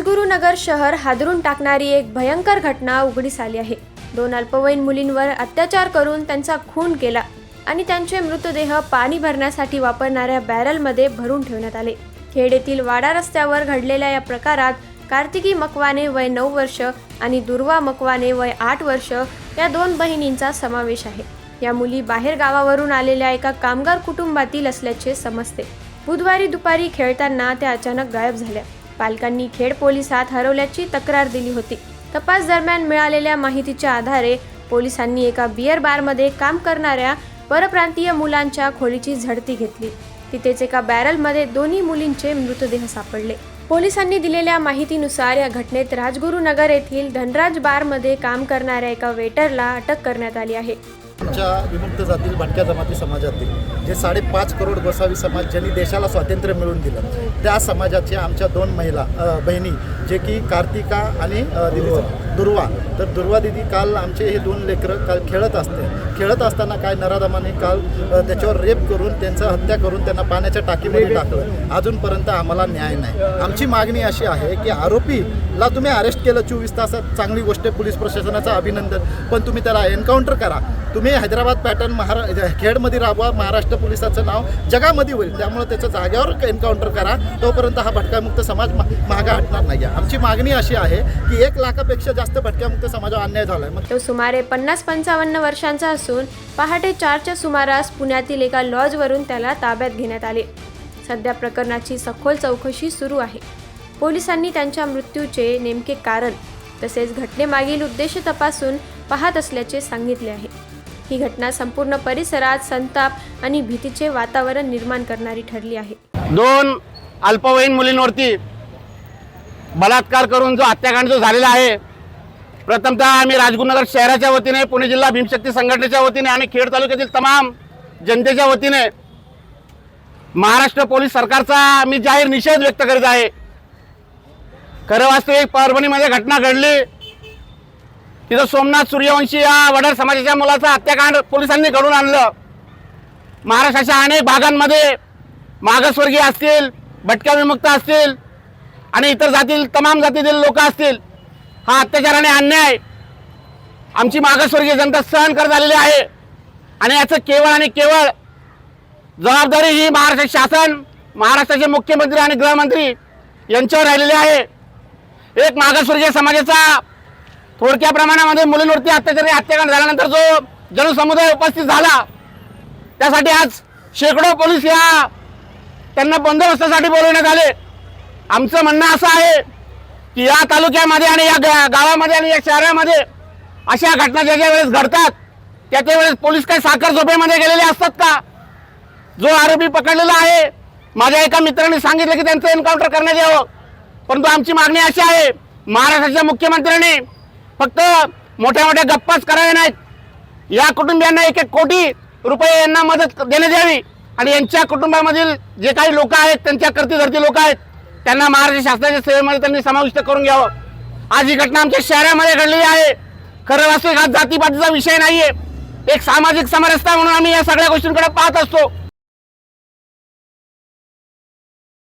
राजगुरुनगर शहर हादरून टाकणारी एक भयंकर घटना उघडीस आली आहे. दोन अल्पवयीन मुलींवर अत्याचार करून त्यांचा खून केला आणि त्यांचे मृतदेह पाणी भरण्यासाठी वापरणाऱ्या बॅरलमध्ये भरून ठेवण्यात आले. खेड येथील वाडा रस्त्यावर घडलेल्या या प्रकारात कार्तिकी मकवाने वय नऊ वर्ष आणि दुर्वा मकवाने वय आठ वर्ष या दोन बहिणींचा समावेश आहे. या मुली बाहेर गावावरून आलेल्या एका कामगार कुटुंबातील असल्याचे समजते. बुधवारी दुपारी खेळताना त्या अचानक गायब झाल्या. पालकांनी खेड पोलिसात हरवल्याची तक्रार दिली होती. तपास दरम्यान मिळालेल्या माहितीच्या आधारे पोलिसांनी एका बियर बारमध्ये काम करणाऱ्या परप्रांतीय मुलांच्या खोलीची झडती घेतली. तिथेच एका बॅरलमध्ये दोन्ही मुलींचे मृतदेह सापडले. पोलिसांनी दिलेल्या माहितीनुसार या घटनेत राजगुरुनगर येथील धनराज बारमध्ये काम करणाऱ्या एका वेटरला अटक करण्यात आली आहे. आमच्या विमुक्त जातील भटक्या जमाती समाजातील जे साडेपाच करोड गोसावी समाज ज्यांनी देशाला स्वातंत्र्य मिळवून दिलं त्या समाजाच्या आमच्या दोन महिला बहिणी जे की कार्तिका आणि अ, दुर्वा. तर दुर्वा दिदी काल आमचे हे दोन लेकरं काल खेळत असते. खेळत असताना काय नराधमाने काल त्याच्यावर रेप करून त्यांचं हत्या करून त्यांना पाण्याच्या टाकीमध्ये टाकलं. अजूनपर्यंत आम्हाला न्याय नाही. आमची मागणी अशी आहे की आरोपीला तुम्ही अरेस्ट केलं चोवीस तासात चांगली गोष्ट पोलीस प्रशासनाचं अभिनंदन. पण तुम्ही त्याला एन्काउंटर करा. तुम्ही हैदराबाद पॅटर्न महारा खेडमध्ये राबवा महाराष्ट्र पोलिसाचं नाव जगामध्ये होईल. त्यामुळे त्याचं जाग्यावर एन्काउंटर करा. तोपर्यंत हा भटकामुक्त समाज मा- हटणार नाही. आहे आमची मागणी अशी आहे की एक लाखापेक्षा जास्त भटक्यामुक्त समाजावर अन्याय झाला आहे मग तो सुमारे पन्नास पंचावन्न वर्षांचा असून पहाटे चारच्या सुमारास पुण्यातील एका लॉजवरून त्याला ताब्यात घेण्यात आले. सध्या प्रकरणाची सखोल चौकशी सुरू आहे. पोलिसांनी त्यांच्या मृत्यूचे नेमके कारण तसेच घटनेमागील उद्देश तपासून पाहत असल्याचे सांगितले आहे. ही घटना संपूर्ण परिसरात संताप आणि भीतीचे वातावरण निर्माण करणारी ठरली आहे. दोन अल्पवयीन मुलींवरती बलात्कार करून जो हत्याकांड जो झालेला आहे प्रथमतः आम्ही राजगुरुनगर शहराच्या वतीने पुणे जिल्हा भीमशक्ती संघटनेच्या वतीने आणि खेड तालुक्यातील तमाम जनतेच्या वतीने महाराष्ट्र पोलीस सरकारचा मी जाहीर निषेध व्यक्त करीत आहे. खरं वास्तविक परभणीमध्ये घटना घडली. तिथं सोमनाथ सूर्यवंशी या वडार समाजाच्या मुलाचा हत्याकांड पोलिसांनी घडून आणलं. महाराष्ट्राच्या अनेक भागांमध्ये मागासवर्गीय असतील भटक्या विमुक्त असतील आणि इतर जातील तमाम जातीतील लोक असतील हा अत्याचार आणि अन्याय. आमची मागासवर्गीय जनता सहन करत आलेली आहे. आणि याचं केवळ आणि केवळ जबाबदारी ही महाराष्ट्र शासन महाराष्ट्राचे मुख्यमंत्री आणि गृहमंत्री यांच्यावर राहिलेली आहे. एक मागासवर्गीय समाजाचा थोडक्या प्रमाणामध्ये मुलींवरती अत्याचारी हत्याकांड झाल्यानंतर जो जनसमुदाय उपस्थित झाला त्यासाठी आज शेकडो पोलीस या त्यांना बंदोबस्तासाठी बोलवण्यात आले. आमचं म्हणणं असं आहे की या तालुक्यामध्ये आणि या गा- गावामध्ये आणि या शहरामध्ये अशा घटना ज्या ज्या वेळेस घडतात त्या त्या वेळेस पोलीस काही साखर झोपेमध्ये गेलेले असतात का? जो आरोपी पकडलेला आहे माझ्या एका मित्राने सांगितलं की त्यांचं एन्काउंटर करण्यात यावं. परंतु आमची मागणी अशी आहे महाराष्ट्राच्या मुख्यमंत्र्यांनी फक्त मोठ्या मोठ्या गप्पाच कराव्या नाहीत. या कुटुंबियांना एक एक कोटी रुपये यांना मदत देण्यात यावी. आणि यांच्या कुटुंबामधील जे काही लोक आहेत त्यांच्या करती धरती लोक आहेत. त्यांना महाराष्ट्र शासनाच्या सेवेमध्ये त्यांनी समाविष्ट करून घ्यावं. आज ही घटना आमच्या शहरामध्ये घडलेली आहे. खरं वास्तविक हा जातीपातीचा विषय नाहीये. एक सामाजिक समरसता म्हणून आम्ही या सगळ्या गोष्टींकडे पाहत असतो.